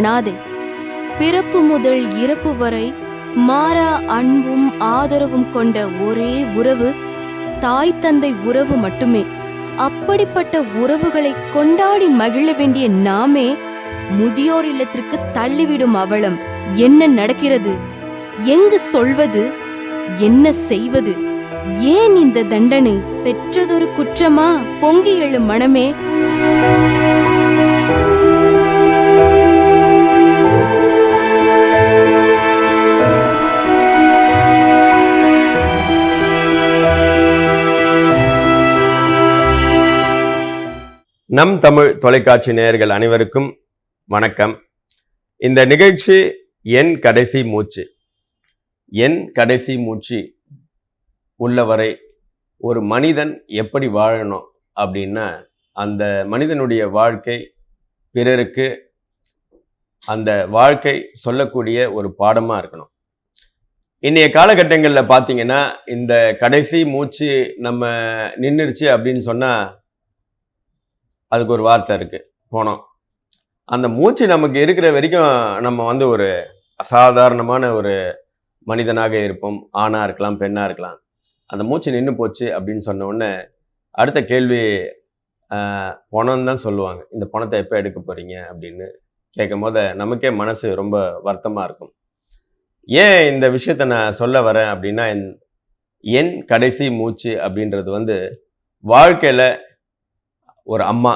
அனாதை பிறப்பு முதல் இறப்பு வரை மாறா அன்பும் ஆதரவும் கொண்ட ஒரே உறவு தாய் தந்தை உறவு மட்டுமே. அப்படிப்பட்ட உறவுகளை கொண்டாடி மகிழ வேண்டிய நாமே முதியோர் இல்லத்திற்கு தள்ளிவிடும் அவலம். என்ன நடக்கிறது? எங்கு சொல்வது? என்ன செய்வது? ஏன் இந்த தண்டனை? பெற்றதொரு குற்றமா? பொங்கி எழும் மனமே? நம் தமிழ் தொலைக்காட்சி நேயர்கள் அனைவருக்கும் வணக்கம். இந்த நிகழ்ச்சி என் கடைசி மூச்சு. என் கடைசி மூச்சு உள்ளவரை ஒரு மனிதன் எப்படி வாழணும் அப்படின்னா அந்த மனிதனுடைய வாழ்க்கை பிறருக்கு அந்த வாழ்க்கை சொல்லக்கூடிய ஒரு பாடமாக இருக்கணும். இன்றைய காலகட்டங்களில் பார்த்தீங்கன்னா இந்த கடைசி மூச்சு நம்ம நின்றுருச்சு அப்படின்னு சொன்னால் அதுக்கு ஒரு வார்த்தை இருக்குது போனோம். அந்த மூச்சு நமக்கு இருக்கிற வரைக்கும் நம்ம வந்து ஒரு அசாதாரணமான ஒரு மனிதனாக இருப்போம். ஆணாக இருக்கலாம் பெண்ணாக இருக்கலாம். அந்த மூச்சு நின்று போச்சு அப்படின்னு சொன்ன உடனே அடுத்த கேள்வி பணம் தான் சொல்லுவாங்க. இந்த பணத்தை எப்போ எடுக்க போகிறீங்க அப்படின்னு கேட்கும் போது நமக்கே மனசு ரொம்ப வருத்தமாக இருக்கும். ஏன் இந்த விஷயத்த நான் சொல்ல வரேன் அப்படின்னா என்- என் கடைசி மூச்சு அப்படின்றது வந்து வாழ்க்கையில் ஒரு அம்மா.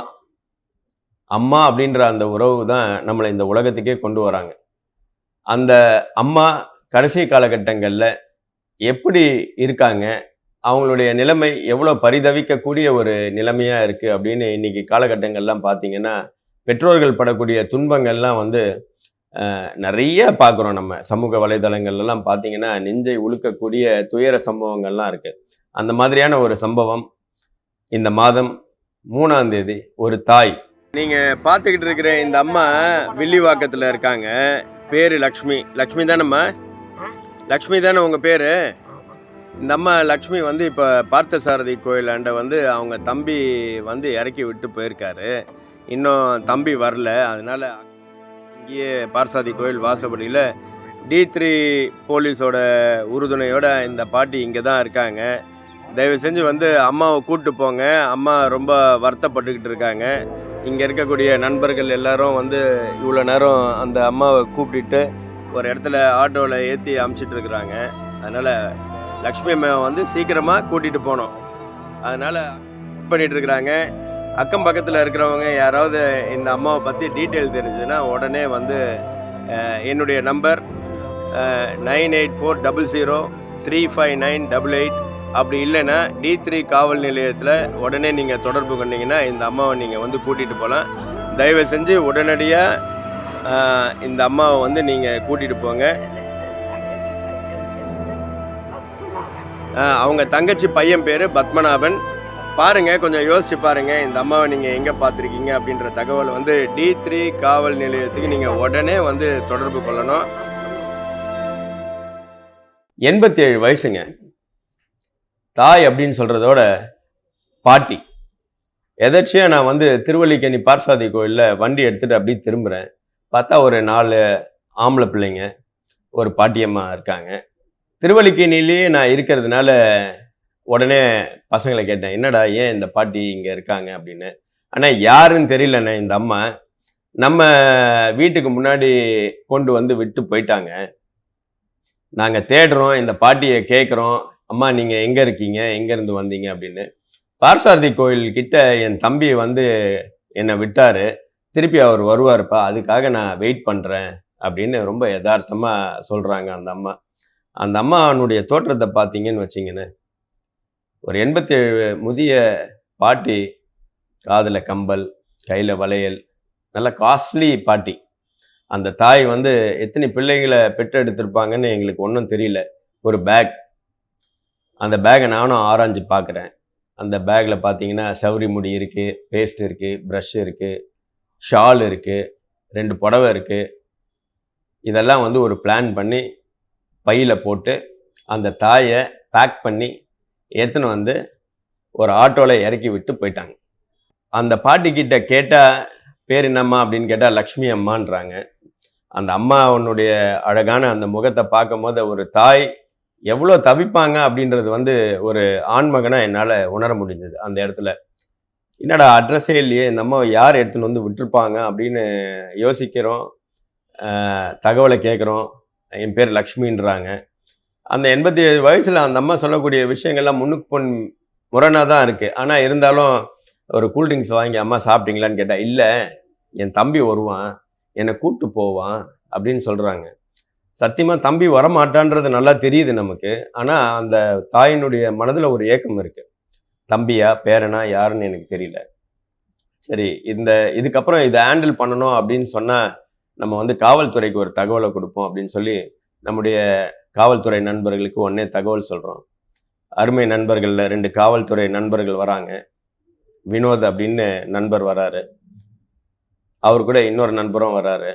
அம்மா அப்படின்ற அந்த உறவு தான் நம்மளை இந்த உலகத்துக்கே கொண்டு வராங்க. அந்த அம்மா கடைசி காலகட்டங்களில் எப்படி இருக்காங்க? அவங்களுடைய நிலைமை எவ்வளோ பரிதவிக்கக்கூடிய ஒரு நிலைமையாக இருக்குது அப்படின்னு இன்றைக்கி காலகட்டங்கள்லாம் பார்த்தீங்கன்னா பெற்றோர்கள் படக்கூடிய துன்பங்கள்லாம் வந்து நிறைய பார்க்குறோம் நம்ம. சமூக வலைதளங்கள்லாம் பார்த்தீங்கன்னா நெஞ்சை உழுக்கக்கூடிய துயர சம்பவங்கள்லாம் இருக்குது அந்த மாதிரியான ஒரு சம்பவம் இந்த மாதம் மூணாம் தேதி ஒரு தாய். நீங்க பாத்துக்கிட்டு இருக்கிற இந்த அம்மா வில்லிவாக்கத்துல இருக்காங்க. பேரு லக்ஷ்மி. லக்ஷ்மி தானம்மா? லக்ஷ்மி தானே உங்க பேரு? இந்த அம்மா லக்ஷ்மி வந்து இப்போ பார்த்தசாரதி கோயிலாண்ட வந்து அவங்க தம்பி வந்து இறக்கி விட்டு போயிருக்காரு. இன்னும் தம்பி வரல. அதனால இங்கேயே பார்சாதி கோயில் வாசப்படியில் டி த்ரீ போலீஸோட உறுதுணையோட இந்த பாட்டி இங்கே தான் இருக்காங்க. தயவு செஞ்சு வந்து அம்மாவை கூப்பிட்டு போங்க. அம்மா ரொம்ப வருத்தப்பட்டுக்கிட்டு இருக்காங்க. இங்கே இருக்கக்கூடிய நண்பர்கள் எல்லாரும் வந்து இவ்வளோ நேரம் அந்த அம்மாவை கூப்பிட்டுட்டு ஒரு இடத்துல ஆட்டோவில் ஏற்றி அமுச்சிட்டு இருக்கிறாங்க. அதனால் லக்ஷ்மி அம்மாவை வந்து சீக்கிரமாக கூட்டிகிட்டு போனோம். அதனால் பண்ணிகிட்டு இருக்கிறாங்க. அக்கம் பக்கத்தில் இருக்கிறவங்க யாராவது இந்த அம்மாவை பற்றி டீட்டெயில் தெரிஞ்சதுன்னா உடனே வந்து என்னுடைய number nine eight four double zero three five nine double eight அப்படி இல்லைன்னா டி த்ரீ காவல் நிலையத்தில் உடனே நீங்கள் தொடர்பு கொண்டீங்கன்னா இந்த அம்மாவை நீங்கள் வந்து கூட்டிகிட்டு போகலாம் தயவு செஞ்சு உடனடியாக இந்த அம்மாவை வந்து நீங்கள் கூட்டிகிட்டு போங்க. அவங்க தங்கச்சி பையன் பேர் பத்மநாபன். பாருங்கள் கொஞ்சம் யோசித்து பாருங்கள் இந்த அம்மாவை நீங்கள் எங்கே பார்த்துருக்கீங்க அப்படின்ற தகவல் வந்து டி த்ரீ காவல் நிலையத்துக்கு நீங்கள் உடனே வந்து தொடர்பு கொள்ளணும். எண்பத்தி ஏழு வயசுங்க. தாய் அப்படின்னு சொல்கிறதோட பாட்டி. எதாச்சியாக நான் வந்து திருவல்லிக்கேணி பார்சாதி கோயிலில் வண்டி எடுத்துகிட்டு அப்படியே திரும்புகிறேன் பார்த்தா ஒரு நாலு ஆம்பளை பிள்ளைங்க ஒரு பாட்டியம்மா இருக்காங்க. திருவல்லிக்கேணிலேயே நான் இருக்கிறதுனால உடனே பசங்களை கேட்டேன் என்னடா ஏன் இந்த பாட்டி இங்கே இருக்காங்க? அப்படின்னு. ஆனால் யாருன்னு தெரியலண்ணே இந்த அம்மா. நம்ம வீட்டுக்கு முன்னாடி கொண்டு வந்து விட்டு போயிட்டாங்க. நாங்கள் தேடுறோம் இந்த பாட்டியை கேட்குறோம் அம்மா நீங்கள் எங்கே இருக்கீங்க? எங்கேருந்து வந்தீங்க? அப்படின்னு. பார்சாரதி கோயில் கிட்ட என் தம்பி வந்து என்னை விட்டார். திருப்பி அவர் வருவார்ப்பா அதுக்காக நான் வெயிட் பண்ணுறேன் அப்படின்னு ரொம்ப யதார்த்தமாக சொல்கிறாங்க அந்த அம்மா. அந்த அம்மானுடைய தோற்றத்தை பார்த்தீங்கன்னு வச்சிங்கன்னு ஒரு எண்பத்தேழு முதிய பாட்டி காதில் கம்பல் கையில் வளையல் நல்ல காஸ்ட்லி பாட்டி. அந்த தாய் வந்து எத்தனை பிள்ளைங்களை பெற்றெடுத்திருப்பாங்கன்னு எங்களுக்கு ஒன்றும் தெரியல. ஒரு பேக் அந்த பேக்கை நானும் ஆராய்ஞ்சு பார்க்குறேன் அந்த பேக்கில் பார்த்தீங்கன்னா சவுரி முடி இருக்குது பேஸ்ட் இருக்குது ப்ரஷ் இருக்குது ஷால் இருக்குது ரெண்டு புடவை இருக்குது இதெல்லாம் வந்து ஒரு பிளான் பண்ணி பையில் போட்டு அந்த தாயை பேக் பண்ணி எடுத்துன்னு வந்து ஒரு ஆட்டோவில் இறக்கி விட்டு போயிட்டாங்க. அந்த பாட்டிக்கிட்ட கேட்டால் பேர் என்னம்மா? அப்படின்னு கேட்டால் லக்ஷ்மி அம்மான்றாங்க. அந்த அம்மாவனுடைய அழகான அந்த முகத்தை பார்க்கும்போது ஒரு தாய் எவ்வளோ தவிப்பாங்க அப்படின்றது வந்து ஒரு ஆண்மகனாக என்னால் உணர முடிஞ்சது. அந்த இடத்துல என்னடா அட்ரஸே இல்லையே இந்த அம்மா யார் எடுத்துன்னு வந்து விட்டுருப்பாங்க அப்படின்னு யோசிக்கிறோம். தகவலை கேட்குறோம் என் பேர் லக்ஷ்மின்றாங்க. அந்த எண்பத்தி ஏழு வயசில் அந்த அம்மா சொல்லக்கூடிய விஷயங்கள்லாம் முன்னுக்கு பொன் முரணாக தான் இருக்குது ஆனால் இருந்தாலும் ஒரு கூல்ட்ரிங்க்ஸ் வாங்கி அம்மா சாப்பிட்டீங்களான்னு கேட்டால் இல்லை என் தம்பி வருவான் என்னை கூப்பிட்டு போவான் அப்படின்னு சொல்கிறாங்க சத்தியமாக தம்பி வரமாட்டான்றது நல்லா தெரியுது நமக்கு. ஆனால் அந்த தாயினுடைய மனதில் ஒரு ஏக்கம் இருக்குது தம்பியா பேரனா யாருன்னு எனக்கு தெரியல. சரி இந்த இதுக்கப்புறம் இதை ஹேண்டில் பண்ணணும் அப்படின்னு சொன்னால் நம்ம வந்து காவல்துறைக்கு ஒரு தகவலை கொடுப்போம் அப்படின்னு சொல்லி நம்முடைய காவல்துறை நண்பர்களுக்கு உடனே தகவல் சொல்கிறோம் அருமை நண்பர்களில் ரெண்டு காவல்துறை நண்பர்கள் வராங்க. வினோத் அப்படின்னு நண்பர் வராரு. அவர் கூட இன்னொரு நண்பரும் வராரு.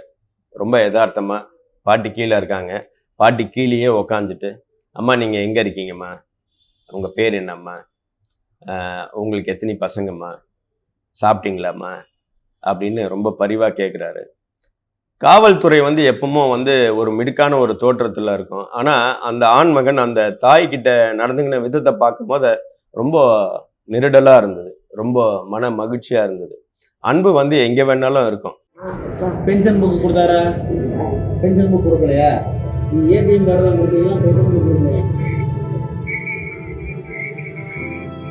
ரொம்ப யதார்த்தமாக பாட்டி கீழே இருக்காங்க. பாட்டி கீழேயே உக்காந்துட்டு அம்மா நீங்கள் எங்கே இருக்கீங்கம்மா? உங்கள் பேர் என்னம்மா? உங்களுக்கு எத்தனை பசங்கம்மா? சாப்பிட்டீங்களாம்மா? அப்படின்னு ரொம்ப பரிவாக கேட்குறாரு காவல்துறை வந்து எப்பவுமோ வந்து ஒரு மிடுக்கான ஒரு தோற்றத்தில் இருக்கும். ஆனால் அந்த ஆண்மகன் அந்த தாய்கிட்ட நடந்துக்கின விதத்தை பார்க்கும்போது ரொம்ப நெருடலாக இருந்தது. ரொம்ப மன மகிழ்ச்சியாக இருந்தது. அன்பு வந்து எங்கே வேணாலும் இருக்கும். பென்ஷன் புக்கு கொடுத்தாரா? பென்ஷன் புக் கொடுக்கலையா? நீ ஏடிஎம் கார்டு தான் கொடுத்தீங்களா? பென்ஷன் புக் கொடுக்கலையா?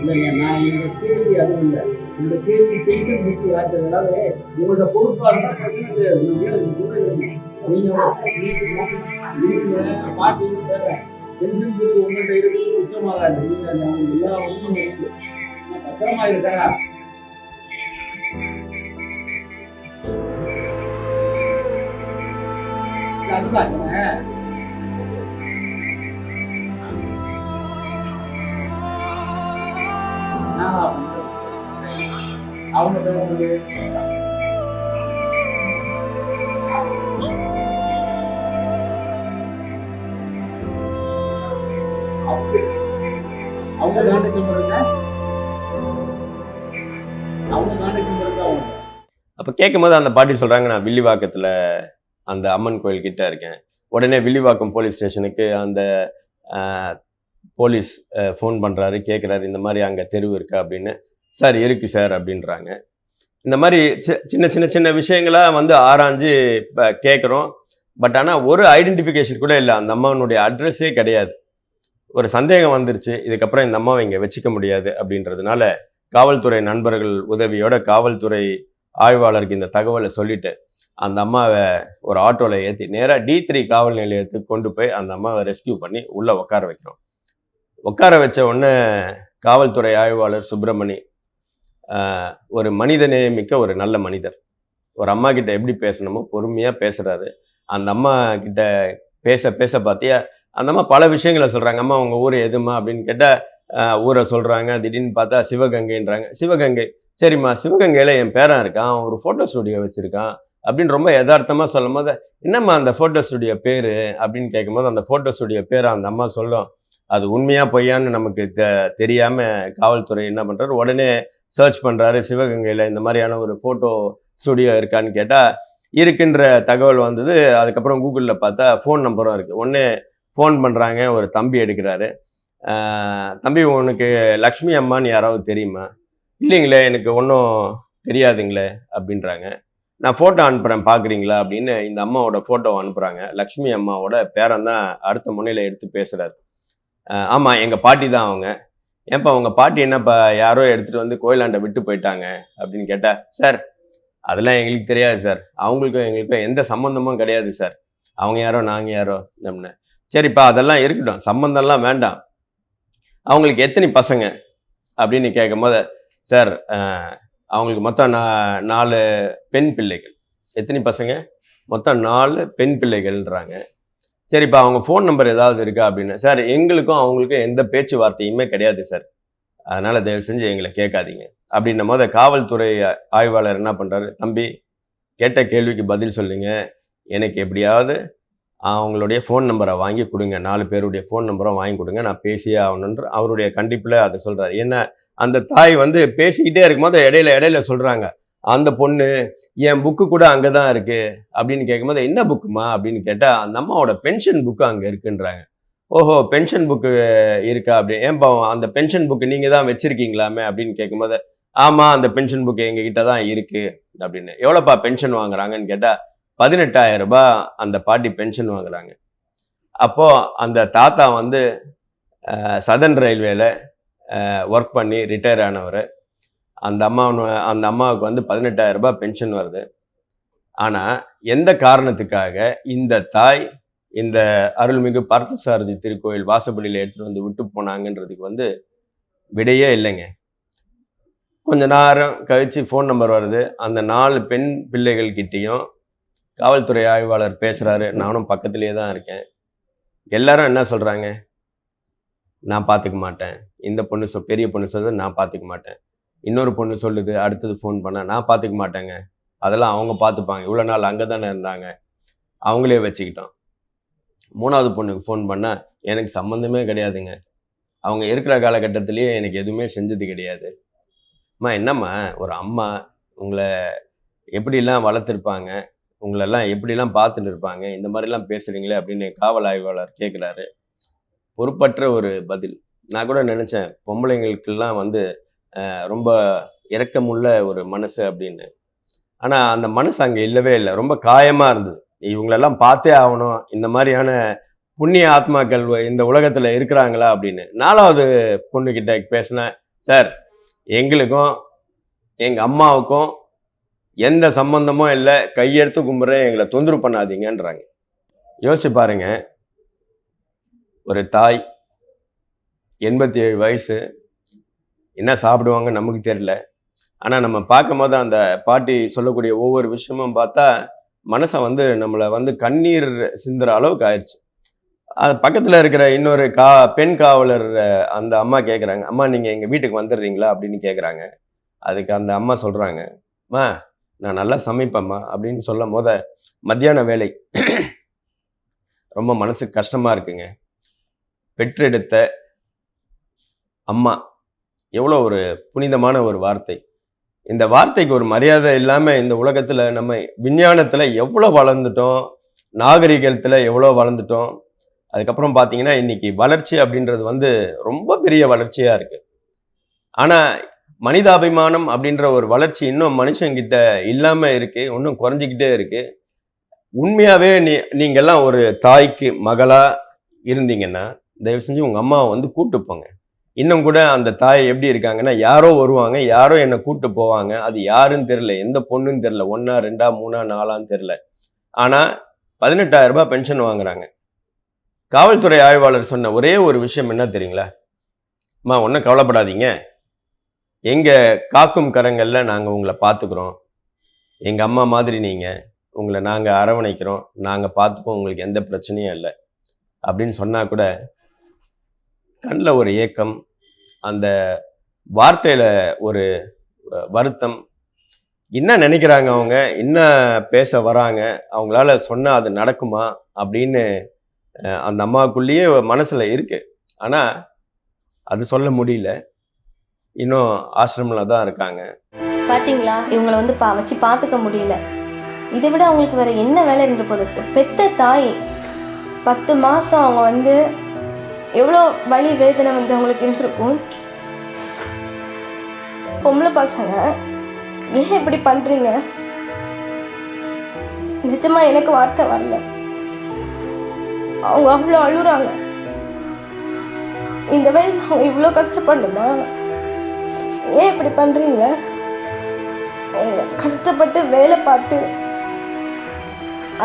இல்லைங்க நான் இந்த கேள்வி அதுவும் இல்லை. இந்த கேள்வி பென்ஷன் புக் யாருக்கு அதாவது உங்களோட பொறுப்பாக இருந்தால் பிரச்சனை கிடையாது. உங்க வீடு நீங்க பாட்டி வேற பென்ஷன் புக் உங்கள்கிட்ட இருக்கிறது குற்றமாகாது நீங்க அவங்க எல்லா ஒன்றும் பத்திரமா இருக்கா அதுதான் அவங்க பேர் அவங்க நம்பர் அவங்க நம்பர் அவங்க அப்போ கேட்கும்போது அந்த பாட்டி சொல்கிறாங்க நான் வில்லிவாக்கத்தில் அந்த அம்மன் கோயில் கிட்ட இருக்கேன். உடனே வில்லிவாக்கம் போலீஸ் ஸ்டேஷனுக்கு அந்த போலீஸ் ஃபோன் பண்ணுறாரு கேட்குறாரு இந்த மாதிரி அங்கே தெருவு இருக்கா அப்படின்னு. சார் இருக்குது சார் அப்படின்றாங்க. இந்த மாதிரி சி- சின்ன சின்ன சின்ன விஷயங்களாக வந்து ஆராய்ஞ்சு இப்போ கேட்குறோம் பட் ஆனால் ஒரு ஐடென்டிஃபிகேஷன் கூட இல்லை. அந்த அம்மாவனுடைய அட்ரஸே கிடையாது. ஒரு சந்தேகம் வந்துருச்சு. இதுக்கப்புறம் இந்த அம்மாவை இங்கே வச்சுக்க முடியாது அப்படின்றதுனால காவல்துறை நண்பர்கள் உதவியோட காவல்துறை ஆய்வாளருக்கு இந்த தகவலை சொல்லிட்டு அந்த அம்மாவை ஒரு ஆட்டோவில் ஏற்றி நேராக டி த்ரீ காவல் நிலையத்துக்கு கொண்டு போய் அந்த அம்மாவை ரெஸ்கியூ பண்ணி உள்ளே உட்கார வைக்கிறோம் உட்கார வச்ச உடனே காவல்துறை ஆய்வாளர் சுப்பிரமணி ஒரு மனிதநேயமிக்க ஒரு நல்ல மனிதர். ஒரு அம்மா கிட்ட எப்படி பேசணுமோ பொறுமையாக பேசுகிறாரு அந்த அம்மா கிட்ட பேச பேச பார்த்தியா அந்த அம்மா பல விஷயங்களை சொல்கிறாங்க அம்மா உங்கள் ஊர் எதுமா அப்படின்னு கேட்டால் ஊரை சொல்கிறாங்க திடீர்னு பார்த்தா சிவகங்கைன்றாங்க. சிவகங்கை சரிம்மா சிவகங்கையில் என் பேரன் இருக்கான். ஒரு ஃபோட்டோ ஸ்டுடியோ வச்சுருக்கான். அப்படின்னு ரொம்ப யதார்த்தமாக சொல்லும் போது என்னம்மா அந்த ஃபோட்டோ ஸ்டுடியோ பேர்? அப்படின்னு கேட்கும்போது அந்த ஃபோட்டோ ஸ்டுடியோ பேரை அந்த அம்மா சொல்லும் அது உண்மையாக பொய்யான்னு நமக்கு தெ தெரியாமல் காவல்துறை என்ன பண்ணுறாரு உடனே சர்ச் பண்ணுறாரு சிவகங்கையில் இந்த மாதிரியான ஒரு ஃபோட்டோ ஸ்டுடியோ இருக்கான்னு கேட்டால் இருக்குன்ற தகவல் வந்தது. அதுக்கப்புறம் கூகுளில் பார்த்தா ஃபோன் நம்பரும் இருக்குது ஒன்று ஃபோன் பண்ணுறாங்க ஒரு தம்பி எடுக்கிறாரு. தம்பி உனக்கு லக்ஷ்மி அம்மான்னு யாராவது தெரியுமா? இல்லைங்களே எனக்கு ஒன்றும் தெரியாதுங்களே அப்படின்றாங்க. நான் ஃபோட்டோ அனுப்புகிறேன் பார்க்குறீங்களா? அப்படின்னு இந்த அம்மாவோட ஃபோட்டோ அனுப்புகிறாங்க லக்ஷ்மி அம்மாவோட பேரன் தான் அடுத்த முனையில் எடுத்து பேசுகிறாரு ஆமாம் எங்கள் பாட்டி தான் அவங்க. ஏன்ப்பா உங்கள் பாட்டி என்னப்பா யாரோ எடுத்துகிட்டு வந்து கோயிலாண்ட விட்டு போயிட்டாங்க அப்படின்னு கேட்டால் சார் அதெல்லாம் எங்களுக்கு தெரியாது சார். அவங்களுக்கும் எங்களுக்கும் எந்த சம்மந்தமும் கிடையாது சார். அவங்க யாரோ நாங்கள் யாரோ அப்படின்னு. சரிப்பா அதெல்லாம் இருக்கட்டும். சம்மந்தம்லாம் வேண்டாம். அவங்களுக்கு எத்தனை பசங்க? அப்படின்னு கேட்கும்போது சார் அவங்களுக்கு மொத்தம் நா நாலு பெண் பிள்ளைகள். எத்தனை பசங்க? மொத்தம் நாலு பெண் பிள்ளைகள்ன்றாங்க. சரிப்பா அவங்க ஃபோன் நம்பர் ஏதாவது இருக்கா அப்படின்னு சார் எங்களுக்கும் அவங்களுக்கும் எந்த பேச்சுவார்த்தையுமே கிடையாது சார். அதனால் தயவு செஞ்சு எங்களை கேட்காதீங்க. அப்படின்னும் போது காவல்துறை ஆய்வாளர் என்ன பண்ணுறாரு தம்பி கேட்ட கேள்விக்கு பதில் சொல்லுங்க. எனக்கு எப்படியாவது அவங்களுடைய ஃபோன் நம்பரை வாங்கி கொடுங்க. நாலு பேருடைய ஃபோன் நம்பரை வாங்கி கொடுங்க. நான் பேசியே ஆகணுன்ற அவருடைய கண்டிப்பில் அதை சொல்கிறார் என்ன அந்த தாய் வந்து பேசிக்கிட்டே இருக்கும்போது இடையில இடையில சொல்கிறாங்க அந்த பொண்ணு என் புக்கு கூட அங்கே தான் இருக்கு அப்படின்னு கேட்கும்போது என்ன புக்குமா அப்படின்னு கேட்டால் அந்த அம்மாவோட பென்ஷன் புக்கு அங்கே இருக்குன்றாங்க. ஓஹோ பென்ஷன் புக்கு இருக்கா? அப்படி ஏன்பா அந்த பென்ஷன் புக்கு நீங்கள் தான் வச்சுருக்கீங்களாமே? அப்படின்னு கேட்கும்போது ஆமாம் அந்த பென்ஷன் புக்கு எங்ககிட்ட தான் இருக்கு. அப்படின்னு எவ்வளோப்பா பென்ஷன் வாங்குறாங்கன்னு கேட்டால் பதினெட்டாயிரம் ரூபாய் அந்த பாட்டி பென்ஷன் வாங்குறாங்க. அப்போது அந்த தாத்தா வந்து சதன் ரயில்வேல ஒர்க் பண்ணி ரிட்டையர் ஆனவர். அந்த அம்மா அந்த அம்மாவுக்கு வந்து பதினெட்டாயிரம் ரூபாய் பென்ஷன் வருது. ஆனால் எந்த காரணத்துக்காக இந்த தாய் இந்த அருள்மிகு பார்த்தசாரதி திருக்கோயில் வாசப்படியில் எடுத்துகிட்டு வந்து விட்டு போனாங்கன்றதுக்கு வந்து விடையே இல்லைங்க. கொஞ்ச நேரம் கழித்து ஃபோன் நம்பர் வருது. அந்த நாலு பெண் பிள்ளைகள் கிட்டேயும் காவல்துறை ஆய்வாளர் பேசுகிறாரு நானும் பக்கத்துலேயே தான் இருக்கேன். எல்லாரும் என்ன சொல்கிறாங்க நான் பார்த்துக்க மாட்டேன். இந்த பொண்ணு சொ பெரிய பொண்ணு சொல்லுது நான் பார்த்துக்க மாட்டேன். இன்னொரு பொண்ணு சொல்லுது அடுத்தது ஃபோன் பண்ண நான் பார்த்துக்க மாட்டேங்க. அதெல்லாம் அவங்க பார்த்துப்பாங்க இவ்வளோ நாள் அங்கே தானே இருந்தாங்க. அவங்களே வச்சுக்கிட்டோம். மூணாவது பொண்ணுக்கு ஃபோன் பண்ணால் எனக்கு சம்மந்தமே கிடையாதுங்க. அவங்க இருக்கிற காலகட்டத்திலேயே எனக்கு எதுவுமே செஞ்சது கிடையாது. அம்மா என்னம்மா ஒரு அம்மா உங்களை எப்படிலாம் வளர்த்துருப்பாங்க? உங்களெல்லாம் எப்படிலாம் பார்த்துட்டு இருப்பாங்க? இந்த மாதிரிலாம் பேசுகிறீங்களே அப்படின்னு காவல் ஆய்வாளர் கேட்குறாரு பொறுப்பற்ற ஒரு பதில். நான் கூட நினச்சேன் பொம்பளைங்களுக்கெல்லாம் வந்து ரொம்ப இரக்கமுள்ள ஒரு மனசு அப்படின்னு. ஆனால் அந்த மனசு அங்கே இல்லவே இல்லை. ரொம்ப காயமாக இருந்தது. இவங்களெல்லாம் பார்த்தே ஆகணும். இந்த மாதிரியான புண்ணிய ஆத்மாக்கள் இந்த உலகத்தில் இருக்கிறாங்களா அப்படின்னு. நாலாவது பொண்ணுக்கிட்ட பேசினேன் சார் எங்களுக்கும் எங்கள் அம்மாவுக்கும் எந்த சம்பந்தமும் இல்லை. கையெடுத்து கும்பிட்றேன் எங்களை தொந்தரவு பண்ணாதீங்கன்றாங்க. யோசிச்சு பாருங்கள் ஒரு தாய் எண்பத்தி ஏழு வயசு. என்ன சாப்பிடுவாங்க நமக்கு தெரியல. ஆனால் நம்ம பார்க்கும்போது அந்த பாட்டி சொல்லக்கூடிய ஒவ்வொரு விஷயமும் பார்த்தா மனசை வந்து நம்மளை வந்து கண்ணீர் சிந்துற அளவுக்கு ஆயிடுச்சு அது பக்கத்தில் இருக்கிற இன்னொரு கா பெண் காவலர் அந்த அம்மா கேட்குறாங்க அம்மா நீங்கள் எங்கள் வீட்டுக்கு வந்துடுறீங்களா? அப்படின்னு கேட்குறாங்க அதுக்கு அந்த அம்மா சொல்கிறாங்க அம்மா நான் நல்லா சமைப்பேம்மா அப்படின்னு சொல்லும் போத மத்தியான வேலை ரொம்ப மனசுக்கு கஷ்டமாக இருக்குங்க. பெற்றெடுத்த அம்மா. எவ்வளோ ஒரு புனிதமான ஒரு வார்த்தை. இந்த வார்த்தைக்கு ஒரு மரியாதை இல்லாமல் இந்த உலகத்தில் நம்ம விஞ்ஞானத்தில் எவ்வளோ வளர்ந்துட்டோம் நாகரிகத்தில் எவ்வளோ வளர்ந்துட்டோம். அதுக்கப்புறம் பார்த்தீங்கன்னா இன்னைக்கு வளர்ச்சி அப்படின்றது வந்து ரொம்ப பெரிய வளர்ச்சியாக இருக்குது ஆனால் மனிதாபிமானம் அப்படின்ற ஒரு வளர்ச்சி இன்னும் மனுஷங்கிட்ட இல்லாமல் இருக்குது இன்னும் குறைஞ்சிக்கிட்டே இருக்குது உண்மையாகவே நீ நீங்கள்லாம் ஒரு தாய்க்கு மகளாக இருந்தீங்கன்னா தயவு செஞ்சு உங்கள் அம்மாவை வந்து கூப்பிட்டு போங்க. இன்னும் கூட அந்த தாய் எப்படி இருக்காங்கன்னா யாரோ வருவாங்க யாரோ என்னை கூப்பிட்டு போவாங்க. அது யாருன்னு தெரில எந்த பொண்ணுன்னு தெரில ஒன்றா ரெண்டா மூணா நாலான்னு தெரில ஆனால் பதினெட்டாயிரம் ரூபாய் பென்ஷன் வாங்குறாங்க. காவல்துறை ஆய்வாளர் சொன்ன ஒரே ஒரு விஷயம் என்ன தெரியுங்களா? அம்மா ஒன்றும் கவலைப்படாதீங்க. எங்கள் காக்கும் கரங்களில் நாங்கள் உங்களை பார்த்துக்குறோம் எங்கள் அம்மா மாதிரி நீங்கள் உங்களை நாங்கள் அரவணைக்கிறோம். நாங்கள் பார்த்துப்போம் உங்களுக்கு எந்த பிரச்சனையும் இல்லை. அப்படின்னு சொன்னால் கூட கண்ணில் ஒரு ஏக்கம் அந்த வார்த்தையில் ஒரு வருத்தம். என்ன நினைக்கிறாங்க அவங்க? என்ன பேச வராங்க? அவங்களால சொன்னால் அது நடக்குமா? அப்படின்னு அந்த அம்மாவுக்குள்ளேயே மனசில் இருக்குது ஆனால் அது சொல்ல முடியல. இன்னும் ஆசிரமில் தான் இருக்காங்க. பார்த்தீங்களா இவங்களை வந்து பா வச்சு பார்த்துக்க முடியல. இதை விட அவங்களுக்கு வேற என்ன வேலை இருந்து போகுது பெத்த தாய் பத்து மாதம் அவங்க வந்து எவ்வளோ வலி வேதனை வந்து அவங்களுக்கு இருந்திருக்கும்? பொம்பளை பசங்க ஏன் இப்படி பண்ணுறீங்க நிஜமா எனக்கு வார்த்தை வரல. அவங்க அவ்வளோ அழுகுறாங்க. இந்த வயசு அவங்க இவ்வளோ கஷ்டப்படணுமா? ஏன் இப்படி பண்ணுறீங்க அவங்க கஷ்டப்பட்டு வேலை பார்த்து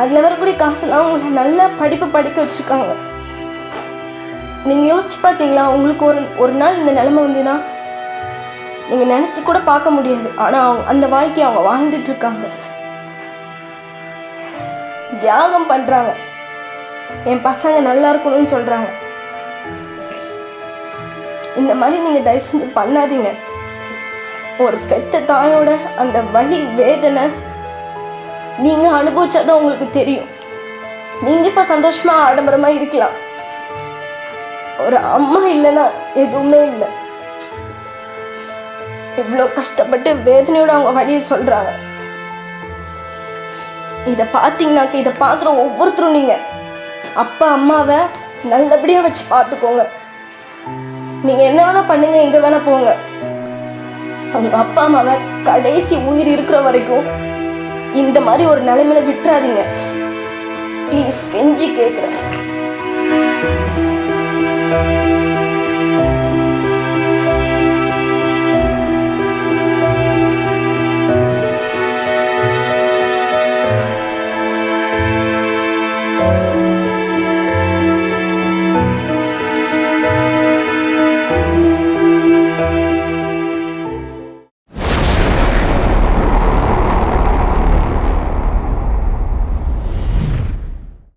அதில் வரக்கூடிய காசுலாம் அவங்களை நல்லா படிப்பு படிக்க வச்சுருக்காங்க. நீங்கள் யோசிச்சு பார்த்தீங்களா உங்களுக்கு ஒரு ஒரு நாள் இந்த நிலைமை வந்துன்னா நீங்கள் நினச்சி கூட பார்க்க முடியாது. ஆனால் அவங்க அந்த வாழ்க்கையை அவங்க வாழ்ந்துட்டு இருக்காங்க. தியாகம் பண்ணுறாங்க என் பசங்க நல்லா இருக்கணும்னு சொல்கிறாங்க இந்த மாதிரி நீங்கள் தயவு செஞ்சு பண்ணாதீங்க. ஒரு பெத்த தாயோட அந்த வலி வேதனை நீங்கள் அனுபவிச்சாதான் உங்களுக்கு தெரியும். நீங்கள் இப்போ சந்தோஷமாக ஆடம்பரமாக இருக்கலாம். ஒரு அம்மா இல்லைன்னா எதுவுமே இல்லை. இவ்வளோ கஷ்டப்பட்டு வேதனையோட அவங்க வழியை சொல்றாங்க. இதை பார்த்தீங்கன்னாக்க இதை பார்க்குற ஒவ்வொருத்தரும் நீங்கள் அப்பா அம்மாவை நல்லபடியா வச்சு பார்த்துக்கோங்க. நீங்க என்ன வேணா பண்ணுங்க எங்கே வேணா போங்க. அவங்க அப்பா அம்மாவை கடைசி உயிர் இருக்கிற வரைக்கும் இந்த மாதிரி ஒரு நிலைமையில விட்டுறாதீங்க. ப்ளீஸ் கெஞ்சி கேட்குறேன். Música